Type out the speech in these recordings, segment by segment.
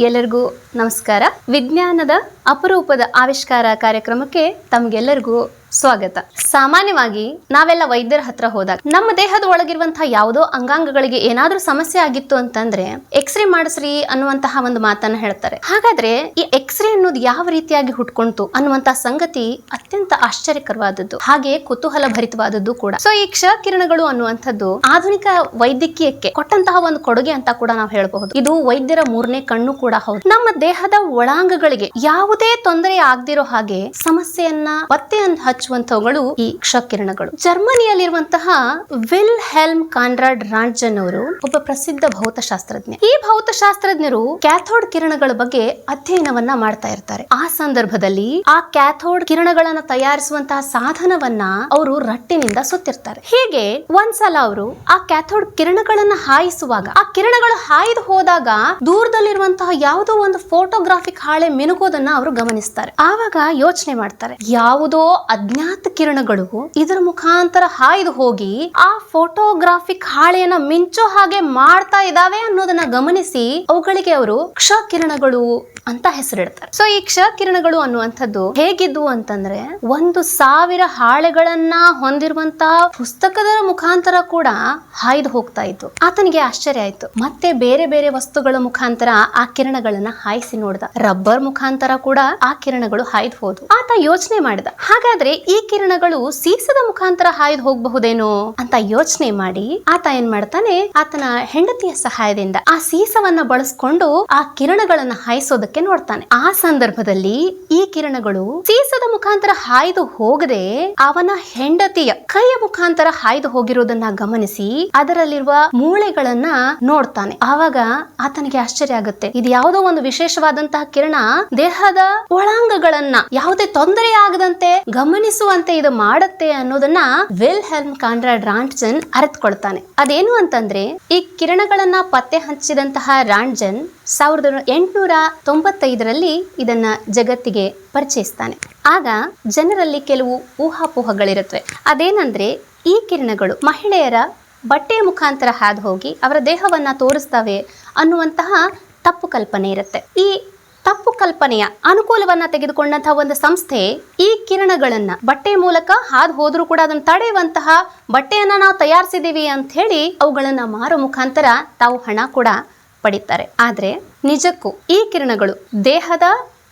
ಎಲ್ಲರಿಗೂ ನಮಸ್ಕಾರ. ವಿಜ್ಞಾನದ ಅಪರೂಪದ ಆವಿಷ್ಕಾರ ಕಾರ್ಯಕ್ರಮಕ್ಕೆ ತಮ್ಗೆಲ್ಲರಿಗೂ ಸ್ವಾಗತ. ಸಾಮಾನ್ಯವಾಗಿ ನಾವೆಲ್ಲ ವೈದ್ಯರ ಹತ್ರ ಹೋದಾಗ ನಮ್ಮ ದೇಹದ ಒಳಗಿರುವಂತಹ ಯಾವುದೋ ಅಂಗಾಂಗಗಳಿಗೆ ಏನಾದ್ರೂ ಸಮಸ್ಯೆ ಆಗಿತ್ತು ಅಂತಂದ್ರೆ ಎಕ್ಸ್ರೇ ಮಾಡಿಸ್ರಿ ಅನ್ನುವಂತಹ ಒಂದು ಮಾತನ್ನ ಹೇಳ್ತಾರೆ. ಹಾಗಾದ್ರೆ ಈ ಎಕ್ಸ್ರೇ ಅನ್ನೋದು ಯಾವ ರೀತಿಯಾಗಿ ಹುಟ್ಕೊಂತು ಅನ್ನುವಂತಹ ಸಂಗತಿ ಅತ್ಯಂತ ಆಶ್ಚರ್ಯಕರವಾದದ್ದು, ಹಾಗೆ ಕುತೂಹಲ ಭರಿತವಾದದ್ದು ಕೂಡ. ಸೊ ಈ ಕ್ಷ ಕಿರಣಗಳು ಅನ್ನುವಂಥದ್ದು ಆಧುನಿಕ ವೈದ್ಯಕೀಯಕ್ಕೆ ಕೊಟ್ಟಂತಹ ಒಂದು ಕೊಡುಗೆ ಅಂತ ಕೂಡ ನಾವು ಹೇಳಬಹುದು. ಇದು ವೈದ್ಯರ ಮೂರನೇ ಕಣ್ಣು ಕೂಡ ಹೌದು. ನಮ್ಮ ದೇಹದ ಒಳಾಂಗಗಳಿಗೆ ಯಾವುದೇ ತೊಂದರೆ ಆಗದಿರೋ ಹಾಗೆ ಸಮಸ್ಯೆಯನ್ನ ಪತ್ತೆಯನ್ನು ಹಚ್ಚುವಂತವುಗಳು ಈ ಕ್ಷಕಿರಣಗಳು. ಜರ್ಮನಿಯಲ್ಲಿರುವಂತಹ ವಿಲ್ ಹೆಲ್ಮ್ ಕಾನ್ರಾಡ್ ರಾಂಜನ್ ಅವರು ಒಬ್ಬ ಪ್ರಸಿದ್ಧ ಭೌತಶಾಸ್ತ್ರಜ್ಞ. ಈ ಭೌತಶಾಸ್ತ್ರಜ್ಞರು ಕ್ಯಾಥೋಡ್ ಕಿರಣಗಳ ಬಗ್ಗೆ ಅಧ್ಯಯನವನ್ನ ಮಾಡ್ತಾ ಇರ್ತಾರೆ. ಆ ಸಂದರ್ಭದಲ್ಲಿ ಆ ಕ್ಯಾಥೋಡ್ ಕಿರಣಗಳನ್ನ ತಯಾರಿಸುವಂತಹ ಸಾಧನವನ್ನ ಅವರು ರಟ್ಟಿನಿಂದ ಸುತ್ತಿರ್ತಾರೆ. ಹೀಗೆ ಒಂದ್ಸಲ ಅವರು ಆ ಕ್ಯಾಥೋಡ್ ಕಿರಣಗಳನ್ನ ಹಾಯಿಸುವಾಗ, ಆ ಕಿರಣಗಳು ಹಾಯ್ದು ಹೋದಾಗ ದೂರದಲ್ಲಿರುವಂತಹ ಯಾವುದೋ ಒಂದು ಫೋಟೋಗ್ರಾಫಿಕ್ ಹಾಳೆ ಮಿನುಗೋದನ್ನ ಅವರು ಗಮನಿಸ್ತಾರೆ. ಆವಾಗ ಯೋಚನೆ ಮಾಡ್ತಾರೆ, ಯಾವುದೋ ಅಜ್ಞಾತ ಕಿರಣಗಳು ಇದರ ಮುಖಾಂತರ ಹಾಯ್ದು ಹೋಗಿ ಆ ಫೋಟೋಗ್ರಾಫಿಕ್ ಹಾಳೆಯನ್ನ ಮಿಂಚೋ ಹಾಗೆ ಮಾಡ್ತಾ ಇದಾವೆ ಅನ್ನೋದನ್ನ ಗಮನಿಸಿ ಅವುಗಳಿಗೆ ಅವರು ಕ್ಷ ಕಿರಣಗಳು ಅಂತ ಹೆಸರಿಡ್ತಾರೆ. ಸೊ ಈ ಕ್ಷ ಕಿರಣಗಳು ಅನ್ನುವಂಥದ್ದು ಹೇಗಿದ್ವು ಅಂತಂದ್ರೆ ಒಂದು ಸಾವಿರ ಹಾಳೆಗಳನ್ನ ಹೊಂದಿರುವಂತಹ ಪುಸ್ತಕದ ಮುಖಾಂತರ ಕೂಡ ಹಾಯ್ದು ಹೋಗ್ತಾ ಇತ್ತು ಆತನಿಗೆ ಆಶ್ಚರ್ಯ ಆಯ್ತು. ಮತ್ತೆ ಬೇರೆ ಬೇರೆ ವಸ್ತುಗಳ ಮುಖಾಂತರ ಆ ಕಿರಣಗಳನ್ನ ಹಾಯಿಸಿ ನೋಡ್ದ. ರಬ್ಬರ್ ಮುಖಾಂತರ ಕೂಡ ಆ ಕಿರಣಗಳು ಹಾಯ್ದು ಹೋದ್ವು. ಆತ ಯೋಚನೆ ಮಾಡಿದ. ಹಾಗಾದ್ರೆ ಈ ಕಿರಣಗಳು ಸೀಸದ ಮುಖಾಂತರ ಹಾಯ್ದು ಹೋಗಬಹುದೇನೋ ಅಂತ ಯೋಚನೆ ಮಾಡಿ ಆತ ಏನ್ ಮಾಡ್ತಾನೆ? ಆತನ ಹೆಂಡತಿಯ ಸಹಾಯದಿಂದ ಆ ಸೀಸವನ್ನ ಬಳಸ್ಕೊಂಡು ಆ ಕಿರಣಗಳನ್ನ ಹಾಯಿಸೋದಕ್ಕೆ ನೋಡ್ತಾನೆ. ಆ ಸಂದರ್ಭದಲ್ಲಿ ಈ ಕಿರಣಗಳು ಸೀಸದ ಮುಖಾಂತರ ಹಾಯ್ದು ಹೋಗದೆ ಅವನ ಹೆಂಡತಿಯ ಕೈಯ ಮುಖಾಂತರ ಹಾಯ್ದು ಹೋಗಿರೋದನ್ನ ಗಮನಿಸಿ ಅದರಲ್ಲಿರುವ ಮೂಳೆಗಳನ್ನ ನೋಡ್ತಾನೆ. ಆವಾಗ ಆತನಿಗೆ ಆಶ್ಚರ್ಯ ಆಗುತ್ತೆ. ಇದು ಯಾವುದೋ ಒಂದು ವಿಶೇಷವಾದಂತಹ ಕಿರಣ ದೇಹದ ಒಳಾಂಗಗಳನ್ನ ಯಾವುದೇ ತೊಂದರೆ ಆಗದಂತೆ ಗಮನಿಸುವಂತೆ ಇದು ಮಾಡುತ್ತೆ ಅನ್ನೋದನ್ನ ವಿಲ್ ಹೆಲ್ಮ್ ಕಾನ್ರಾಡ್ ರಾಂಟ್ಜನ್ ಅರಿತುಕೊಳ್ತಾನೆ. ಅದೇನು ಅಂತಂದ್ರೆ, ಈ ಕಿರಣಗಳನ್ನ ಪತ್ತೆ ಹಚ್ಚಿದಂತಹ ರಾಂಟ್ಜನ್ ಸಾವಿರದ ಎಂಟುನೂರ ತೊಂಬತ್ತೈದರಲ್ಲಿ ಇದನ್ನ ಜಗತ್ತಿಗೆ ಪರಿಚಯಿಸ್ತಾನೆ. ಆಗ ಜನರಲ್ಲಿ ಕೆಲವು ಊಹಾಪೋಹಗಳಿರುತ್ತವೆ ಅದೇನಂದ್ರೆ, ಈ ಕಿರಣಗಳು ಮಹಿಳೆಯರ ಬಟ್ಟೆಯ ಮುಖಾಂತರ ಹಾದು ಹೋಗಿ ಅವರ ದೇಹವನ್ನ ತೋರಿಸ್ತವೆ ಅನ್ನುವಂತಹ ತಪ್ಪು ಕಲ್ಪನೆ ಇರುತ್ತೆ. ಈ ಕಲ್ಪನೆಯ ಅನುಕೂಲವನ್ನ ತೆಗೆದುಕೊಂಡಂತಹ ಒಂದು ಸಂಸ್ಥೆ ಈ ಕಿರಣಗಳನ್ನ ಬಟ್ಟೆ ಮೂಲಕ ಹಾದು ಹೋದ್ರೂ ಕೂಡ ಅದನ್ನು ತಡೆಯುವಂತಹ ಬಟ್ಟೆಯನ್ನ ನಾವು ತಯಾರಿಸಿದೀವಿ ಅಂತ ಹೇಳಿ ಅವುಗಳನ್ನ ಮಾರೋ ಮುಖಾಂತರ ತಾವು ಹಣ ಕೂಡ ಪಡಿತಾರೆ. ಆದ್ರೆ ನಿಜಕ್ಕೂ ಈ ಕಿರಣಗಳು ದೇಹದ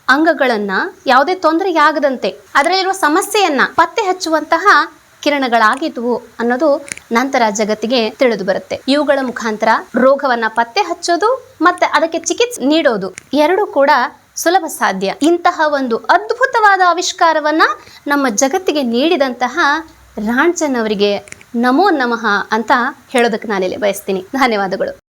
ಅಂಗಗಳನ್ನ ಯಾವುದೇ ತೊಂದರೆಯಾಗದಂತೆ ಅದರಲ್ಲಿರುವ ಸಮಸ್ಯೆಯನ್ನ ಪತ್ತೆ ಹಚ್ಚುವಂತಹ ಕಿರಣಗಳಾಗಿದ್ವು ಅನ್ನೋದು ನಂತರ ಜಗತ್ತಿಗೆ ತಿಳಿದು ಬರುತ್ತೆ. ಇವುಗಳ ಮುಖಾಂತರ ರೋಗವನ್ನ ಪತ್ತೆ ಹಚ್ಚೋದು ಮತ್ತೆ ಅದಕ್ಕೆ ಚಿಕಿತ್ಸೆ ನೀಡೋದು ಎರಡೂ ಕೂಡ ಸುಲಭ ಸಾಧ್ಯ. ಇಂತಹ ಒಂದು ಅದ್ಭುತವಾದ ಆವಿಷ್ಕಾರವನ್ನು ನಮ್ಮ ಜಗತ್ತಿಗೆ ನೀಡಿದಂತಹ ರಾಣ್ಚನ್ ಅವರಿಗೆ ನಮೋ ನಮಃ ಅಂತ ಹೇಳೋದಕ್ಕೆ ನಾನಿಲ್ಲಿ ಬಯಸ್ತೀನಿ. ಧನ್ಯವಾದಗಳು.